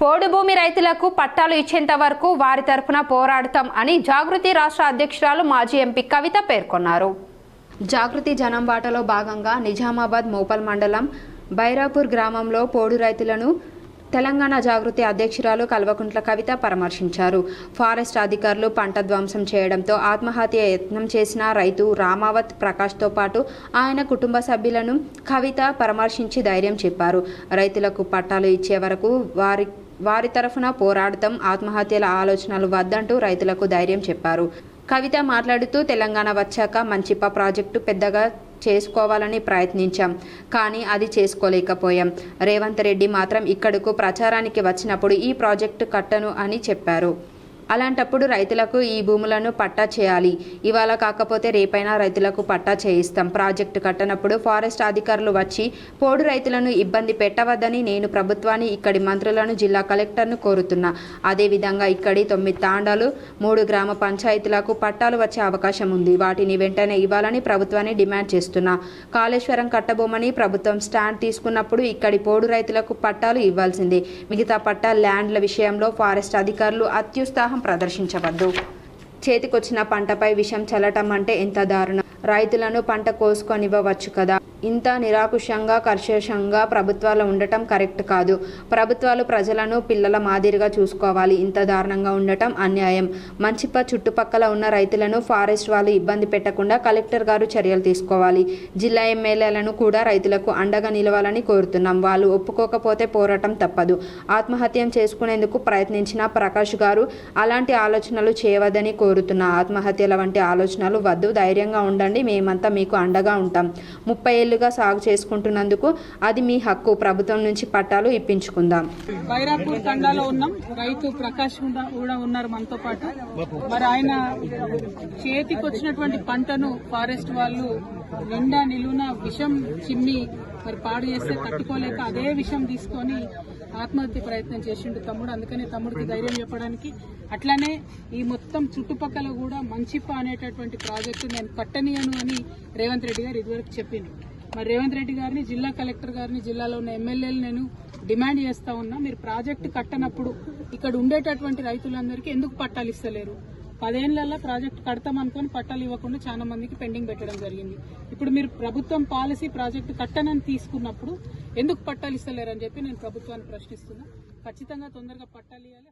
పోడు భూమి రైతులకు పట్టాలు ఇచ్చేంత వరకు వారి తరఫున పోరాడతాం అని జాగృతి రాష్ట్ర అధ్యక్షురాలు మాజీ ఎంపీ కవిత పేర్కొన్నారు. జాగృతి జనం బాటలో భాగంగా నిజామాబాద్ మోపల్ మండలం బైరాపూర్ గ్రామంలో పోడు రైతులను తెలంగాణ జాగృతి అధ్యక్షురాలు కల్వకుంట్ల కవిత పరామర్శించారు. ఫారెస్ట్ అధికారులు పంట ధ్వంసం చేయడంతో ఆత్మహత్య యత్నం చేసిన రైతు రామావత్ ప్రకాష్తో పాటు ఆయన కుటుంబ సభ్యులను కవిత పరామర్శించి ధైర్యం చెప్పారు. రైతులకు పట్టాలు ఇచ్చే వరకు వారి వారి తరఫున పోరాడటం ఆత్మహత్యల ఆలోచనలు వద్దంటూ రైతులకు ధైర్యం చెప్పారు. కవిత మాట్లాడుతూ తెలంగాణ వచ్చాక మంచిప్ప ప్రాజెక్టు పెద్దగా చేసుకోవాలని ప్రయత్నించాం కానీ అది చేసుకోలేకపోయాం. రేవంత్ రెడ్డి మాత్రం ఇక్కడకు ప్రచారానికి వచ్చినప్పుడు ఈ ప్రాజెక్టు కట్టను అని చెప్పారు. అలాంటప్పుడు రైతులకు ఈ భూములను పట్టా చేయాలి. ఇవాళ కాకపోతే రేపైనా రైతులకు పట్టా చేయిస్తాం. ప్రాజెక్టు కట్టనప్పుడు ఫారెస్ట్ అధికారులు వచ్చి పోడు రైతులను ఇబ్బంది పెట్టవద్దని నేను ప్రభుత్వాన్ని ఇక్కడి మంత్రులను జిల్లా కలెక్టర్ను కోరుతున్నా. అదేవిధంగా ఇక్కడి తొమ్మిది తాండాలు మూడు గ్రామ పంచాయతీలకు పట్టాలు వచ్చే అవకాశం ఉంది. వాటిని వెంటనే ఇవ్వాలని ప్రభుత్వాన్ని డిమాండ్ చేస్తున్నా. కాళేశ్వరం కట్టబోమని ప్రభుత్వం స్టాండ్ తీసుకున్నప్పుడు ఇక్కడి పోడు రైతులకు పట్టాలు ఇవ్వాల్సిందే. మిగతా పట్టా ల్యాండ్ల విషయంలో ఫారెస్ట్ అధికారులు అత్యుత్సాహం ప్రదర్శించవద్దు. చేతికొచ్చిన పంటపై విషం చల్లటం అంటే ఎంత దారుణం? రైతులను పంట కోసుకొనివ్వవచ్చు కదా? ఇంత నిరాకుశంగా కర్షకంగా ప్రభుత్వాలు ఉండటం కరెక్ట్ కాదు. ప్రభుత్వాలు ప్రజలను పిల్లల మాదిరిగా చూసుకోవాలి. ఇంత దారుణంగా ఉండటం అన్యాయం. మంచిప చుట్టుపక్కల ఉన్న రైతులను ఫారెస్ట్ వాళ్ళు ఇబ్బంది పెట్టకుండా కలెక్టర్ గారు చర్యలు తీసుకోవాలి. జిల్లా ఎమ్మెల్యేలను కూడా రైతులకు అండగా నిలవాలని కోరుతున్నాం. వాళ్ళు ఒప్పుకోకపోతే పోరాటం తప్పదు. ఆత్మహత్యం చేసుకునేందుకు ప్రయత్నించిన ప్రకాష్ గారు అలాంటి ఆలోచనలు చేయవద్దని కోరుతున్నా. ఆత్మహత్యల వంటి ఆలోచనలు వద్దు. ధైర్యంగా ఉండండి. మేమంతా మీకు అండగా ఉంటాం. ముప్పై ఏళ్ళుగా సాగు చేసుకుంటున్నందుకు అది మీ హక్కు. ప్రభుత్వం నుంచి పట్టాలు ఇప్పించుకుందాం. బైరాపూర్ తండాలో ఉన్నాం. రైతు ప్రకాష్ కూడా కూడా ఉన్నారు మనతో పాటు. మరి ఆయన చేతికి వచ్చినటువంటి పంటను ఫారెస్ట్ వాళ్ళు నిండా నిలువున విషం చిమ్మి మరి పాడు చేస్తే తట్టుకోలేక అదే విషం తీసుకొని ఆత్మహత్య ప్రయత్నం చేసిండు తమ్ముడు. అందుకని తమ్ముడికి ధైర్యం చెప్పడానికి. అట్లానే ఈ మొత్తం చుట్టుపక్కల కూడా మంచిప్ప అనేటటువంటి ప్రాజెక్టు నేను కట్టనీయను అని రేవంత్ రెడ్డి గారు ఇదివరకు చెప్పిండు. మరి రేవంత్ రెడ్డి గారిని జిల్లా కలెక్టర్ గారిని జిల్లాలో ఉన్న ఎమ్మెల్యేలు నేను డిమాండ్ చేస్తా ఉన్నా. మీరు ప్రాజెక్టు కట్టనప్పుడు ఇక్కడ ఉండేటటువంటి రైతులందరికీ ఎందుకు పట్టాలు ఇస్తలేరు? పదేళ్ళలో ప్రాజెక్ట్ కడతామనుకొని పట్టాలు ఇవ్వకుండా చాలా మందికి పెండింగ్ పెట్టడం జరిగింది. ఇప్పుడు మీరు ప్రభుత్వం పాలసీ ప్రాజెక్టు కట్టనని తీసుకున్నప్పుడు ఎందుకు పట్టాలు ఇస్తలేరని చెప్పి నేను ప్రభుత్వాన్ని ప్రశ్నిస్తున్నా. ఖచ్చితంగా తొందరగా పట్టాలు ఇవ్వాలి.